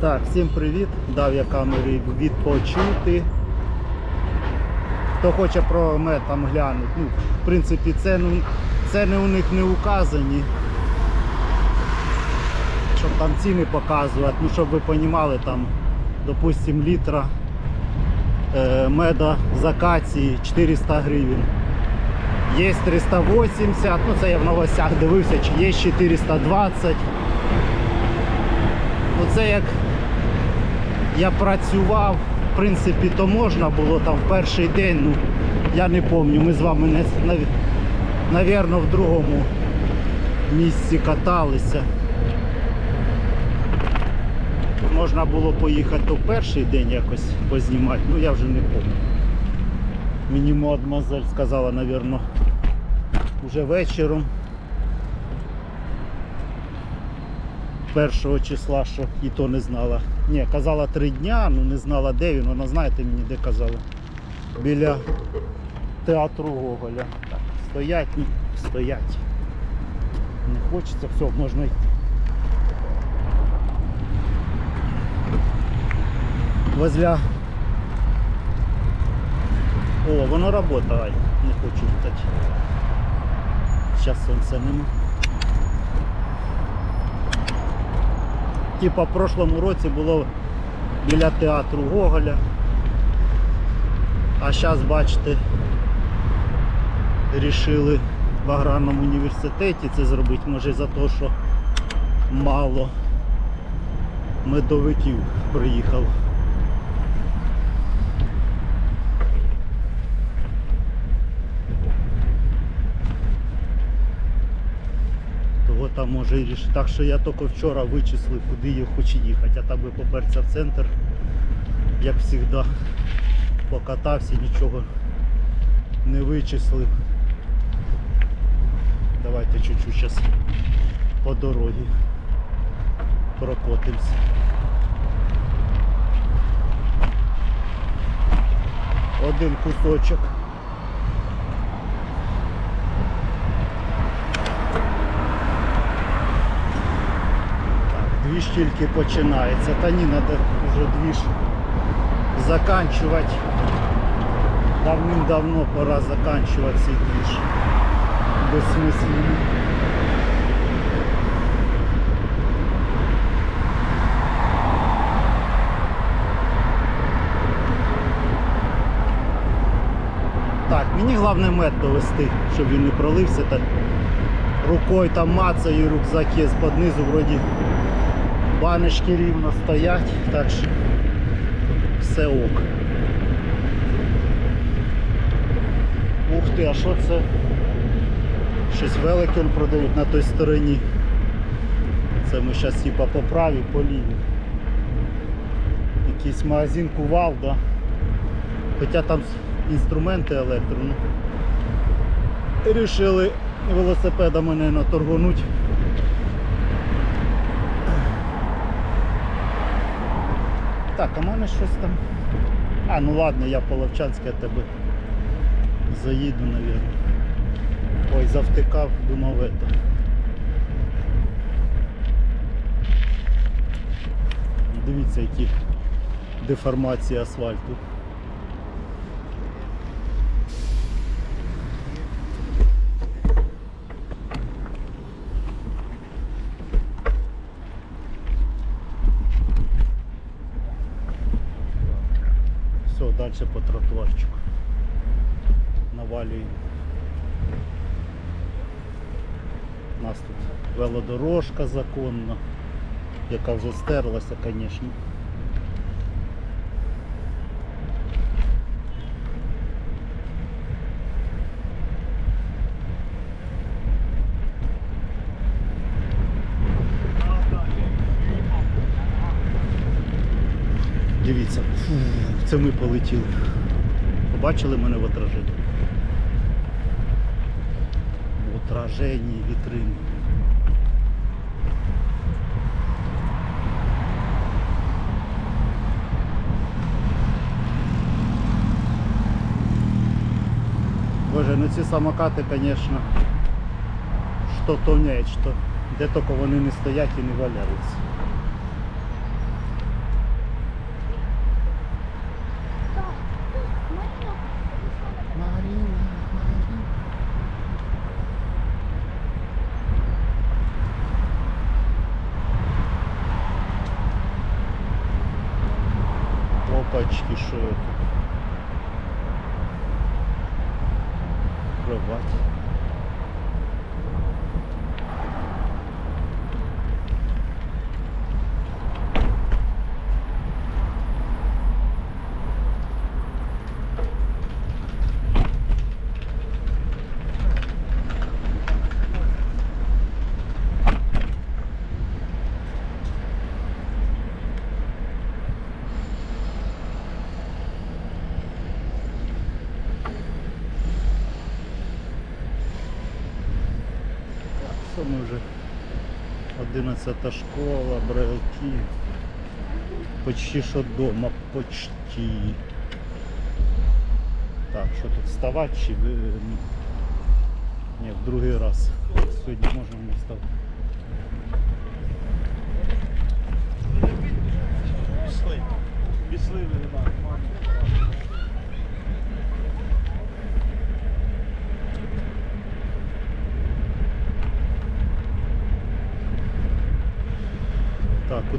Так, всім привіт. Дав я камері відпочити. Хто хоче про мед там глянути. Ну, в принципі, ціни, ціни у них не указані. Щоб там ціни показувати, ну щоб ви розуміли, там, допустим, літра е, меда з акації 400 гривень. Є 380, ну це я в новостях дивився, чи є 420. Оце як я працював, в принципі, то можна було там в перший день, ну я не пам'ятаю, ми з вами не нав- навірно в другому місці каталися. Можна було поїхати то в перший день якось познімати, ну я вже не пам'ятаю. Мені мадемуазель сказала, навірно, вже вечором. першого числа, що і то не знала. Ні, казала три дня, ну не знала де він, вона знаєте мені де казала. Біля театру Гоголя. Так, стоять, ну, стоять. Не хочеться, все, можна йти. Возле... О, воно працює, не хочу йти. Зараз сонця нема. Типа в прошлому році було біля театру Гоголя. А зараз, бачите, рішили в аграрному університеті це зробити, може за те, що мало медовиків приїхало. Того там може і рішити. Так що я тільки вчора вичислив, куди я хочу їхати, а там би поперся в центр, як завжди, покатався, нічого не вичислив. Давайте чуть-чуть зараз по дорозі прокотимося. Один кусочок. Двіж тільки починається. Та ні, треба вже двіж заканчувати. Давним-давно пора заканчувати цей двіж. Безсмисленно. Так, мені головне мед довести, щоб він не пролився. Так рукою там мацаю рюкзак є з-під низу вроді баночки рівно стоять, так що все ок. Ух ти, а що це? Щось велике продають на той стороні. Це ми зараз типа по правій, по лівій. Якийсь магазин кувалда. Хоча там інструменти електро. Рішили велосипедами не наторгонуть. Так, а мене щось там. А, ну ладно, я по Ловчанське тебе заїду, навірно. Ой, завтикав, думав это. Дивіться, які деформації асфальту. Все, далі по тротуарчику. Навалюємо. У нас тут велодорожка законна, яка вже стерлася, звісно. Фу, це ми полетіли. Побачили мене в отраженні? В отраженні вітрини. Боже, ну ці самокати, звісно, що то нечто. Де тільки вони не стоять і не валяються. Почти що это. Кровать. Ми вже 11 школа, брелки. Почти що дома, почти. Так, що тут вставати чи. Ні, в другий раз. Сьогодні можна не вставати.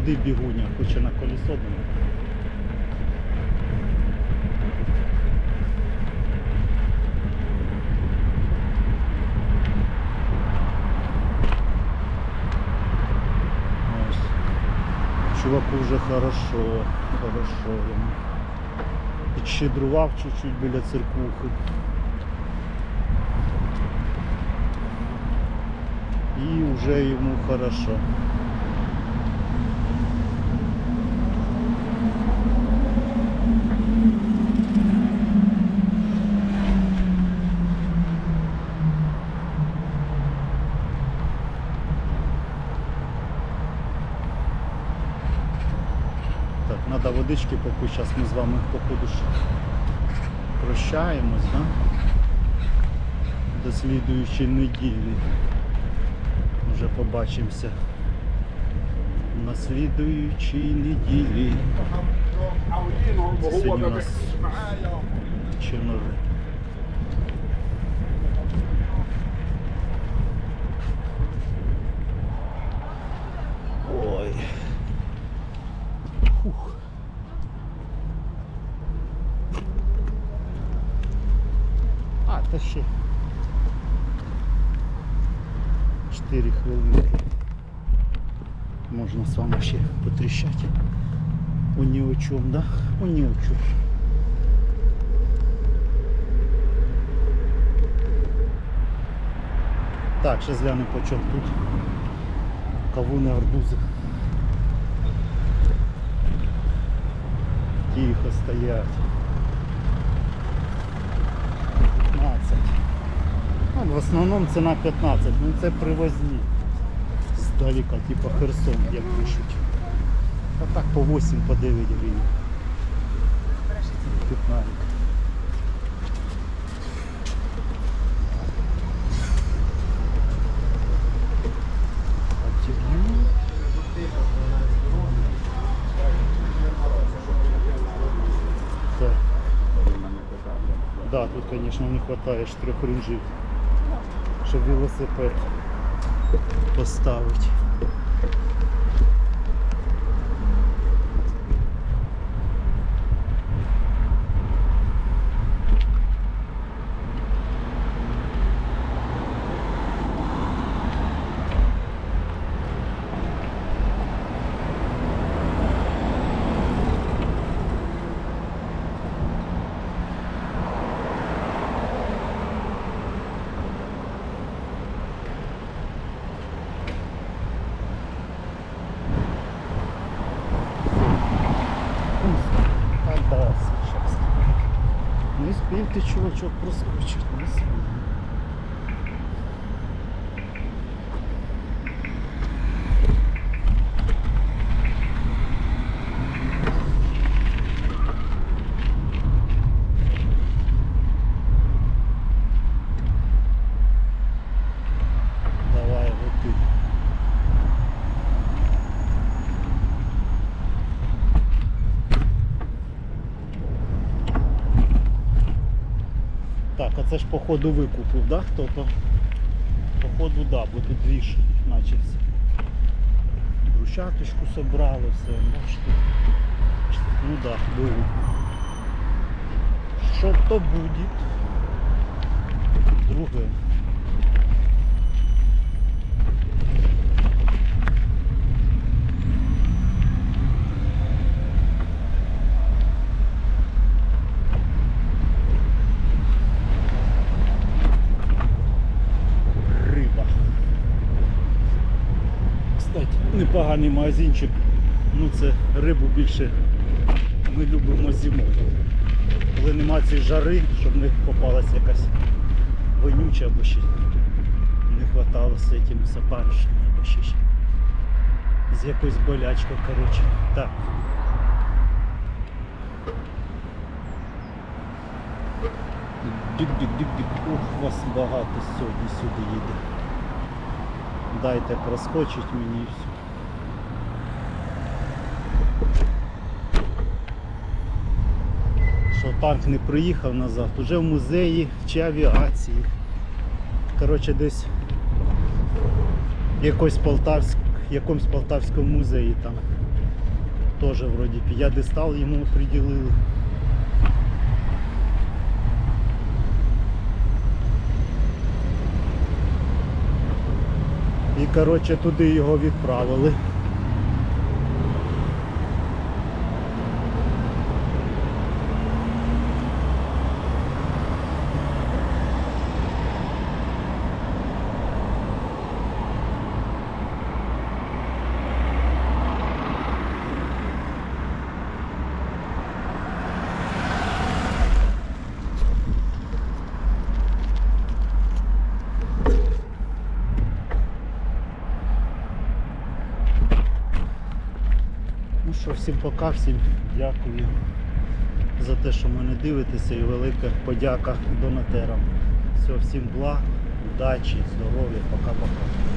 Куди бігуня? Хоче на колесо. Ось. Чуваку вже хорошо, хорошо йому. Підщедрував чуть-чуть біля церквухи. І вже йому хорошо. Так, треба водички попити, зараз ми з вами походу прощаємось, да? До слідуючої неділі. Вже побачимося на слідуючій неділі. Сьогодні у нас чинори. А, та ще. 4 хвилинки. Можна з вами ще потріщати. У ні о чому, да? У ні о чому. Так, ще зглянемо по чому тут. Кавуни, арбузи. Тихо стоять. 15. Ну, в основному ціна 15, ну це привозні. Здаліка, типу Херсон, як пишуть. А так по 8, по 9 гривень. Пятнарик. Оттягнул. Так. Да, тут, конечно, не хватает трех ринжів, щоб велосипед поставити. А да, сейчас. Ты, чувачок, проскочить. Так, а це ж походу викупив, да, хто-то? Походу, да, бо тут двіж начався. Брусчаточку собрали, все, бачите. Ну да, був. Що то буде? Друге. Непоганий магазинчик. Ну це рибу більше ми любимо зимою. Коли нема цієї жари, щоб не попалася якась вонюча або ще не хватало з цим сапаришем або ще, ще з якоюсь болячкою, коротше. Так. Бік-бік-бік-бік. Ух, вас багато сьогодні сюди їде. Дайте проскочить мені і все. Що танк не приїхав назад, уже в музеї чи авіації. Коротше, десь в якось Полтавськ, якомусь Полтавському музеї там. Теж вроді п'ядестал йому приділили. І коротше туди його відправили. Ну що, всім пока, всім дякую за те, що мене дивитеся і велика подяка донатерам. Все, всім благ, удачі, здоров'я, пока-пока.